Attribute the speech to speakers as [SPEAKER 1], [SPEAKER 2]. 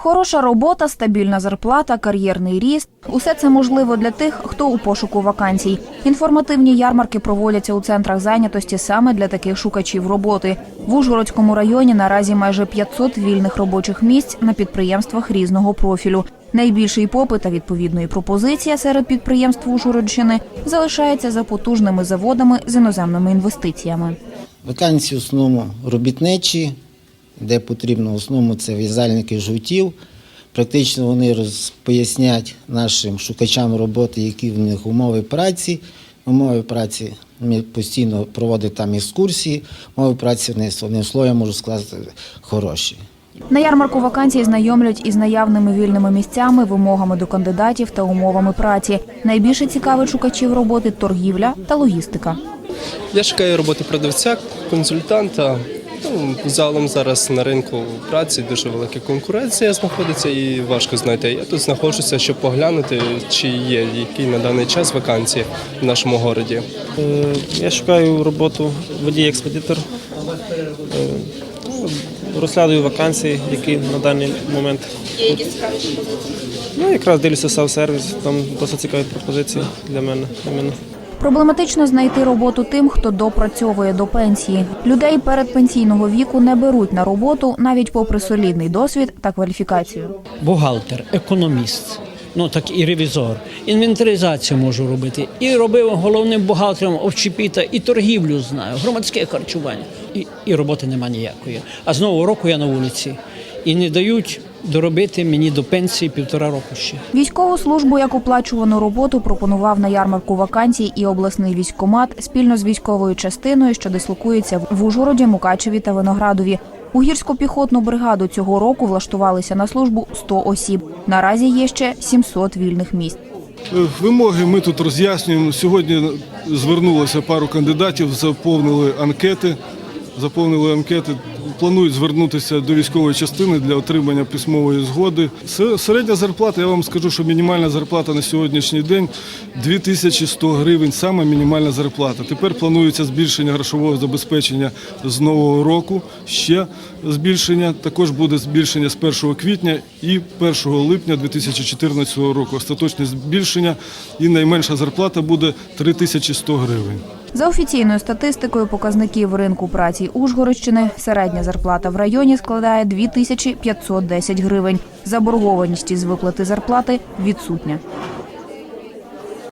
[SPEAKER 1] Хороша робота, стабільна зарплата, кар'єрний ріст усе це можливо для тих, хто у пошуку вакансій. Інформативні ярмарки проводяться у центрах зайнятості саме для таких шукачів роботи. В Ужгородському районі наразі майже 500 вільних робочих місць на підприємствах різного профілю. Найбільший попит та відповідної пропозиція серед підприємств Ужгородщини залишається за потужними заводами з іноземними інвестиціями.
[SPEAKER 2] Вакансії в основному робітничі, де потрібно в основному це в'язальники жгутів. Практично вони пояснять нашим шукачам роботи, які в них умови праці. Умови праці ми постійно проводимо там екскурсії. Умови праці вони одним словом можу сказати хороші.
[SPEAKER 1] На ярмарку вакансій знайомлять із наявними вільними місцями, вимогами до кандидатів та умовами праці. Найбільше цікавить шукачів роботи торгівля та логістика.
[SPEAKER 3] Я шукаю роботи продавця, консультанта. Ну, загалом зараз на ринку праці дуже велика конкуренція знаходиться і важко знайти. Я тут знаходжуся, щоб поглянути, чи є які на даний час вакансії в нашому городі.
[SPEAKER 4] Е, Я шукаю роботу водій-експедитор. Е, ну, Розглядаю вакансії, які на даний момент. Є якісь цікаві Ну, якраз дивлюся сав-сервіс, там досить цікаві пропозиції для мене. іменно.
[SPEAKER 1] Проблематично знайти роботу тим, хто допрацьовує до пенсії. Людей передпенсійного віку не беруть на роботу навіть попри солідний досвід та кваліфікацію.
[SPEAKER 5] бухгалтер, економіст, ну так і ревізор. Інвентаризацію можу робити. І робив головним бухгалтером общепіта, і торгівлю знаю, громадське харчування. І, і роботи нема ніякої. А з нового року я на вулиці. І не дають доробити мені до пенсії півтора року ще.
[SPEAKER 1] Військову службу як оплачувану роботу пропонував на ярмарку вакансій і обласний військкомат спільно з військовою частиною, що дислокується в Ужгороді, Мукачеві та Виноградові. У гірську піхотну бригаду цього року влаштувалися на службу 100 осіб. Наразі є ще 700 вільних місць.
[SPEAKER 6] Е, Вимоги ми тут роз'яснюємо. Сьогодні звернулося пару кандидатів, заповнили анкети. Заповнили анкети, планують звернутися до військової частини для отримання письмової згоди. Се- Середня зарплата, я вам скажу, що мінімальна зарплата на сьогоднішній день 2100 гривень, саме мінімальна зарплата. Тепер планується збільшення грошового забезпечення з нового року. Ще збільшення. Також буде збільшення з 1 квітня і 1 липня 2014 року. Остаточне збільшення і найменша зарплата буде 3100 гривень.
[SPEAKER 1] За офіційною статистикою показників ринку праці Ужгородщини середня зарплата в районі складає 2510 гривень. Заборгованість із виплати зарплати відсутня.